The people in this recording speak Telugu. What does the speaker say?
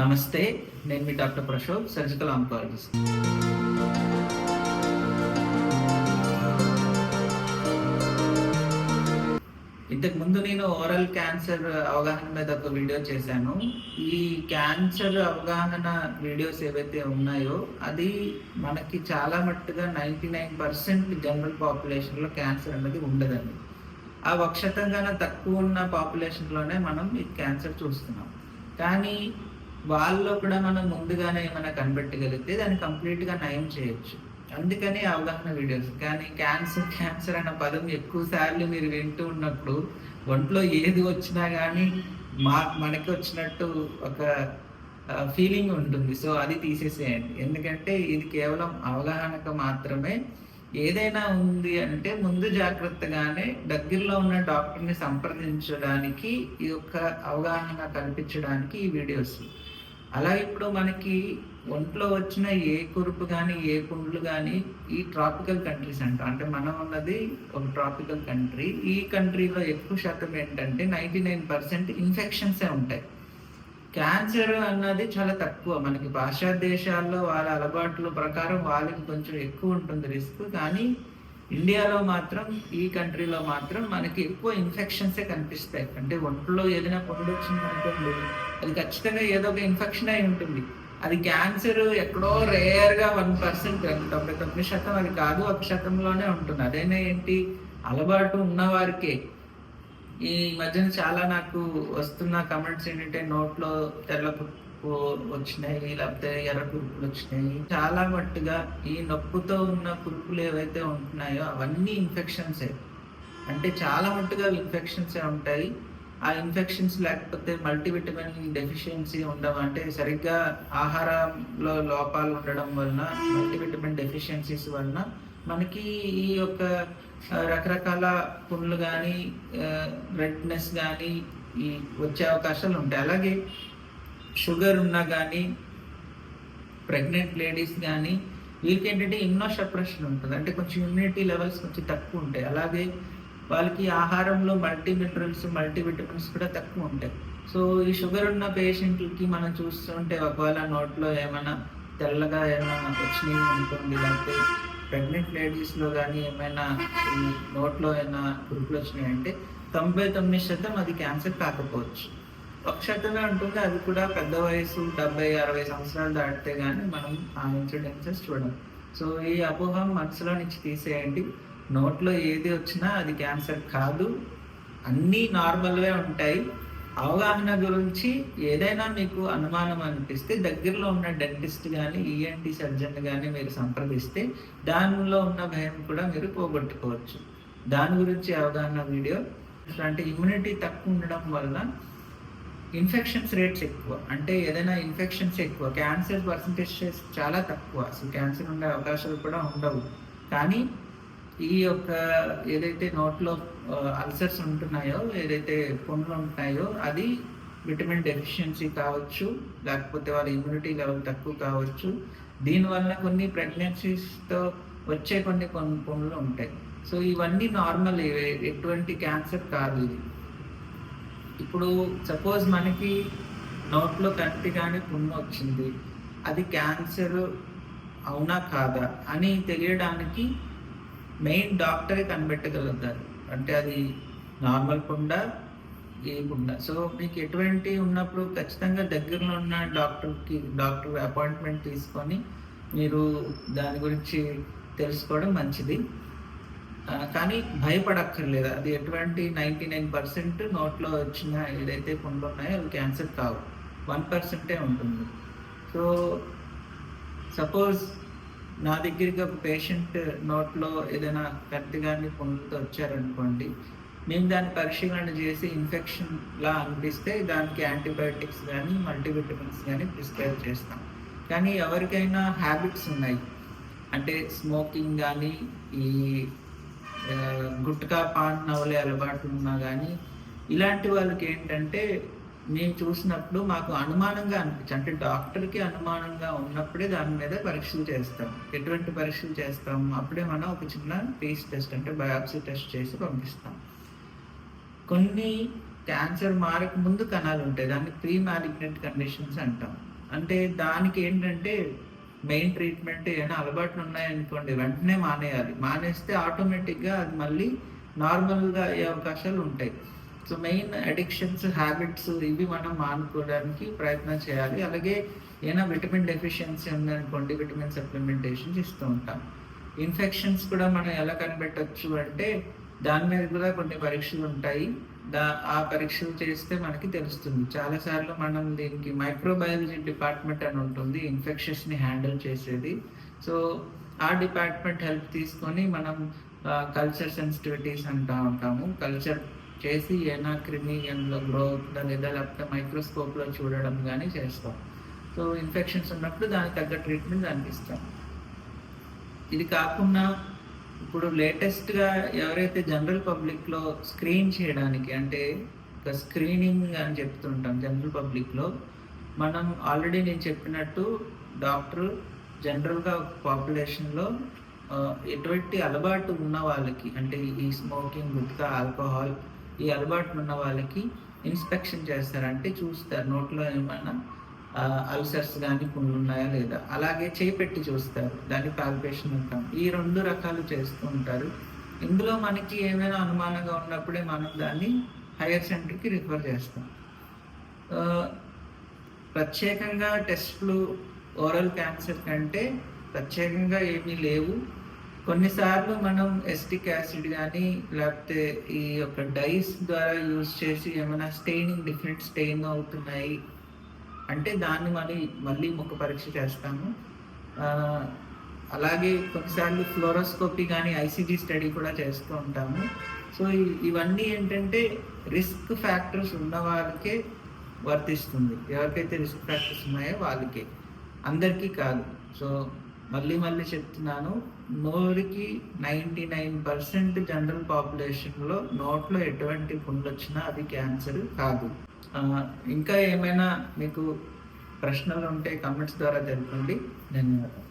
నమస్తే నేను మీ డాక్టర్ ప్రశోభ్ సర్జికల్ ఆంకాలజిస్ట్ ఇంతకు ముందు నేను ఓరల్ క్యాన్సర్ అవగాహన మీద ఒక వీడియో చేశాను. ఈ క్యాన్సర్ అవగాహన వీడియోస్ ఏవైతే ఉన్నాయో అది మనకి చాలా మట్టుగా నైంటీ నైన్ పర్సెంట్ జనరల్ పాపులేషన్లో క్యాన్సర్ అనేది ఉండదండి. ఆ వక్షతంగా తక్కువ ఉన్న పాపులేషన్లోనే మనం ఈ క్యాన్సర్ చూస్తున్నాం. కానీ వాళ్ళలో కూడా మనం ముందుగానే ఏమైనా కనిపెట్టగలిగితే దాన్ని కంప్లీట్గా నయం చేయొచ్చు. అందుకని అవగాహన వీడియోస్. కానీ క్యాన్సర్ క్యాన్సర్ అన్న పదం ఎక్కువ సార్లు మీరు వింటూ ఉన్నప్పుడు ఒంట్లో ఏది వచ్చినా కానీ మా మనకి వచ్చినట్టు ఒక ఫీలింగ్ ఉంటుంది. సో అది తీసేసేయండి. ఎందుకంటే ఇది కేవలం అవగాహనకు మాత్రమే. ఏదైనా ఉంది అంటే ముందు జాగ్రత్తగానే దగ్గరలో ఉన్న డాక్టర్ని సంప్రదించడానికి ఈ యొక్క అవగాహన కల్పించడానికి ఈ వీడియోస్. అలా ఇప్పుడు మనకి ఒంట్లో వచ్చిన ఏ కురుపు కానీ ఏ పుండ్లు కానీ ఈ ట్రాపికల్ కంట్రీస్ అంట. అంటే మనం ఉన్నది ఒక ట్రాపికల్ కంట్రీ ఈ కంట్రీలో ఎక్కువ శాతం ఏంటంటే నైంటీ నైన్ పర్సెంట్ ఇన్ఫెక్షన్సే ఉంటాయి. క్యాన్సర్ అన్నది చాలా తక్కువ. మనకి పాశ్చాత్య దేశాల్లో వాళ్ళ అలవాట్ల ప్రకారం వాళ్ళకి కొంచెం ఎక్కువ ఉంటుంది రిస్క్ కానీ ఇండియాలో మాత్రం ఈ కంట్రీలో మాత్రం మనకి ఎక్కువ ఇన్ఫెక్షన్సే కనిపిస్తాయి. అంటే ఒంట్లో ఏదైనా పుండు వచ్చింది అనుకోండి అది ఖచ్చితంగా ఏదో ఒక ఇన్ఫెక్షన్ అయి ఉంటుంది. అది క్యాన్సర్ ఎక్కడో రేర్గా వన్ పర్సెంట్ తొంభై తొమ్మిది శాతం అది కాదు ఒక శాతంలోనే ఉంటుంది. అదైనా ఏంటి? అలవాటు ఉన్నవారికే ఈ మధ్యన చాలా నాకు వస్తున్న కమెంట్స్ ఏంటంటే నోట్లో తెల్ల వచ్చినాయి లేకపోతే ఎర్ర కురుపులు వచ్చినాయి. చాలా మట్టుగా ఈ నొప్పుతో ఉన్న కురుపులు ఏవైతే ఉంటున్నాయో అవన్నీ ఇన్ఫెక్షన్సే అంటే చాలా మట్టుగా ఇన్ఫెక్షన్సే ఉంటాయి. ఆ ఇన్ఫెక్షన్స్ లేకపోతే మల్టీవిటమిన్ డెఫిషియన్సీ ఉండడం అంటే సరిగ్గా ఆహారంలో లోపాలు ఉండడం వలన మల్టీవిటమిన్ డెఫిషియన్సీస్ వలన మనకి ఈ యొక్క రకరకాల పుండ్లు కానీ రెడ్నెస్ కానీ ఈ వచ్చే అవకాశాలు ఉంటాయి. అలాగే షుగర్ ఉన్నా కానీ ప్రెగ్నెంట్ లేడీస్ కానీ వీళ్ళకి ఏంటంటే ఇమ్యూనో సప్రెషన్ ఉంటుంది. అంటే కొంచెం ఇమ్యూనిటీ లెవెల్స్ కొంచెం తక్కువ ఉంటాయి. అలాగే వాళ్ళకి ఆహారంలో మల్టీ మినరల్స్ మల్టీ విటమిన్స్ కూడా తక్కువ ఉంటాయి. సో ఈ షుగర్ ఉన్న పేషెంట్లకి మనం చూస్తుంటే ఒకవేళ నోట్లో ఏమైనా తెల్లగా ఏమైనా వచ్చినాయి అనుకోండి లేకపోతే ప్రెగ్నెంట్ లేడీస్లో కానీ ఏమైనా నోట్లో ఏమైనా గ్రూపులు వచ్చినాయి అంటే తొంభై తొమ్మిది శాతం అది క్యాన్సర్ కాకపోవచ్చు. ఒక ఉంటుంది అది కూడా పెద్ద వయసు డెబ్బై అరవై సంవత్సరాలు దాటితే కానీ మనం ఆ ఇన్సిడెన్సెస్ చూడం సో ఈ అపోహం మనసులో నుంచి తీసేయండి. నోట్లో ఏది వచ్చినా అది క్యాన్సర్ కాదు. అన్నీ నార్మల్వే ఉంటాయి. అవగాహన గురించి ఏదైనా మీకు అనుమానం అనిపిస్తే దగ్గరలో ఉన్న డెంటిస్ట్ కానీ ఈఎన్టీ సర్జన్ కానీ మీరు సంప్రదిస్తే దానిలో ఉన్న భయం కూడా మీరు పోగొట్టుకోవచ్చు. దాని గురించి అవగాహన వీడియో. అంటే ఇమ్యూనిటీ తక్కువ ఉండడం వల్ల ఇన్ఫెక్షన్స్ రేట్స్ ఎక్కువ. అంటే ఏదైనా ఇన్ఫెక్షన్స్ ఎక్కువ. క్యాన్సర్ పర్సంటేజెస్ చాలా తక్కువ. అసలు క్యాన్సర్ ఉండే అవకాశాలు కూడా ఉండవు. కానీ ఈ యొక్క ఏదైతే నోట్లో అల్సర్స్ ఉంటున్నాయో ఏదైతే పుండ్లు ఉంటున్నాయో అది విటమిన్ డెఫిషియన్సీ కావచ్చు లేకపోతే వాళ్ళ ఇమ్యూనిటీ లెవెల్ తక్కువ కావచ్చు. దీనివల్ల కొన్ని ప్రెగ్నెన్సీస్తో వచ్చే కొన్ని కొన్ని పుండ్లు ఉంటాయి. సో ఇవన్నీ నార్మల్ ఎటువంటి క్యాన్సర్ కాదు ఇది. ఇప్పుడు సపోజ్ మనకి నోట్లో కంటి కానీ వచ్చింది. అది క్యాన్సర్ అవునా కాదా అని తెలియడానికి మెయిన్ డాక్టరే కనిపెట్టగలుగుతారు. అంటే అది నార్మల్ పుండ ఏ సో మీకు ఎటువంటి ఉన్నప్పుడు ఖచ్చితంగా దగ్గరలో ఉన్న డాక్టర్కి డాక్టర్ అపాయింట్మెంట్ తీసుకొని మీరు దాని గురించి తెలుసుకోవడం మంచిది. కానీ భయపడక్కర్లేదు. అది ఎటువంటి నైంటీ నైన్ పర్సెంట్ నోట్లో వచ్చిన ఏదైతే పుండ్లు ఉన్నాయో అవి క్యాన్సర్ కావు. వన్ పర్సెంటే ఉంటుంది. సో సపోజ్ నా దగ్గరికి ఒక పేషెంట్ నోట్లో ఏదైనా కత్తి కానీ పుండ్లతో వచ్చారనుకోండి మేము దాన్ని పరిశీలన చేసి ఇన్ఫెక్షన్ లా అనిపిస్తే దానికి యాంటీబయాటిక్స్ కానీ మల్టీవిటమిన్స్ కానీ ప్రిస్క్రైబ్ చేస్తాం. కానీ ఎవరికైనా హ్యాబిట్స్ ఉన్నాయి. అంటే స్మోకింగ్ కానీ ఈ గుట్కా పాన్ నవలే అలవాటు ఉన్నా కానీ ఇలాంటి వాళ్ళకి ఏంటంటే మేము చూసినప్పుడు మాకు అనుమానంగా అనిపించి అంటే డాక్టర్కి అనుమానంగా ఉన్నప్పుడే దాని మీద పరీక్షలు చేస్తాం. ఎటువంటి పరీక్షలు చేస్తాం? అప్పుడే మనం ఒక చిన్న పీస్ టెస్ట్ అంటే బయాప్సీ టెస్ట్ చేసి పంపిస్తాం. కొన్ని క్యాన్సర్ మారక ముందు కణాలు ఉంటాయి దాన్ని ప్రీ మ్యాలిగ్నెంట్ కండిషన్స్ అంటాం. అంటే దానికి ఏంటంటే మెయిన్ ట్రీట్మెంట్ ఏమైనా అలవాట్లు ఉన్నాయనుకోండి వెంటనే మానేయాలి. మానేస్తే ఆటోమేటిక్గా అది మళ్ళీ నార్మల్గా అయ్యే అవకాశాలు ఉంటాయి. సో మెయిన్ అడిక్షన్స్ హ్యాబిట్స్ ఇవి మనం మానుకోవడానికి ప్రయత్నం చేయాలి. అలాగే ఏమైనా విటమిన్ డెఫిషియన్సీ ఉందనుకోండి విటమిన్ సప్లిమెంటేషన్స్ ఇస్తూ ఉంటాం. ఇన్ఫెక్షన్స్ కూడా మనం ఎలా కనిపెట్టవచ్చు అంటే దాని మీద కూడా కొన్ని పరీక్షలు ఉంటాయి. దా ఆ పరీక్షలు చేస్తే మనకి తెలుస్తుంది. చాలాసార్లు మనం దీనికి మైక్రోబయాలజీ డిపార్ట్మెంట్ అని ఉంటుంది ఇన్ఫెక్షన్స్ని హ్యాండిల్ చేసేది. సో ఆ డిపార్ట్మెంట్ హెల్ప్ తీసుకొని మనం కల్చర్ సెన్సిటివిటీస్ అంటూ ఉంటాము. కల్చర్ చేసి ఏనా క్రిమి అందులో గ్రో అవుతుందా లేదా లేకపోతే మైక్రోస్కోప్లో చూడడం కానీ చేస్తాం. సో ఇన్ఫెక్షన్స్ ఉన్నప్పుడు దానికి తగ్గ ట్రీట్మెంట్ అందిస్తాం. ఇది కాకుండా ఇప్పుడు లేటెస్ట్గా ఎవరైతే జనరల్ పబ్లిక్లో స్క్రీన్ చేయడానికి అంటే ఒక స్క్రీనింగ్ అని చెప్తుంటాం జనరల్ పబ్లిక్లో మనం ఆల్రెడీ నేను చెప్పినట్టు డాక్టర్ జనరల్గా పాపులేషన్లో ఎటువంటి అలవాటు ఉన్న వాళ్ళకి అంటే ఈ స్మోకింగ్ గుట్కా ఆల్కహాల్ ఈ అలవాటు ఉన్న వాళ్ళకి ఇన్స్పెక్షన్ చేస్తారంటే చూస్తారు. నోట్లో ఏమైనా అల్సర్స్ కానీ పుండ్లు ఉన్నాయా లేదా? అలాగే చేయి పెట్టి చూస్తారు. దాన్ని పాల్పేషన్ అంటాం. ఈ రెండు రకాలు చేస్తూ ఉంటారు. ఇందులో మనకి ఏమైనా అనుమానంగా ఉన్నప్పుడే మనం దాన్ని హైయర్ సెంటర్కి రిఫర్ చేస్తాం. ప్రత్యేకంగా టెస్ట్లు ఓరల్ క్యాన్సర్ కంటే ప్రత్యేకంగా ఏమీ లేవు. కొన్నిసార్లు మనం ఎస్టిక్ యాసిడ్ కానీ లేకపోతే ఈ యొక్క డైస్ ద్వారా యూజ్ చేసి ఏమైనా స్టెయినింగ్ డిఫరెంట్ స్టెయిన్ అవుతున్నాయి అంటే దాన్ని మళ్ళీ మళ్ళీ ముఖ పరీక్ష చేస్తాము. అలాగే కొన్నిసార్లు ఫ్లోరోస్కోపీ కానీ ఐసీజీ స్టడీ కూడా చేస్తూ ఉంటాము. సో ఇవన్నీ ఏంటంటే రిస్క్ ఫ్యాక్టర్స్ ఉన్న వాళ్ళకే వర్తిస్తుంది. ఎవరికైతే రిస్క్ ఫ్యాక్టర్స్ ఉన్నాయో వాళ్ళకే. అందరికీ కాదు. సో మళ్ళీ మళ్ళీ చెప్తున్నాను నోరుకి నైంటీ నైన్ పర్సెంట్ జనరల్ పాపులేషన్లో నోట్లో ఎటువంటి పుండ్లు వచ్చినా అది క్యాన్సర్ కాదు. ఇంకా ఏమైనా మీకు ప్రశ్నలు ఉంటే కమెంట్స్ ద్వారా తెలుపండి. ధన్యవాదాలు.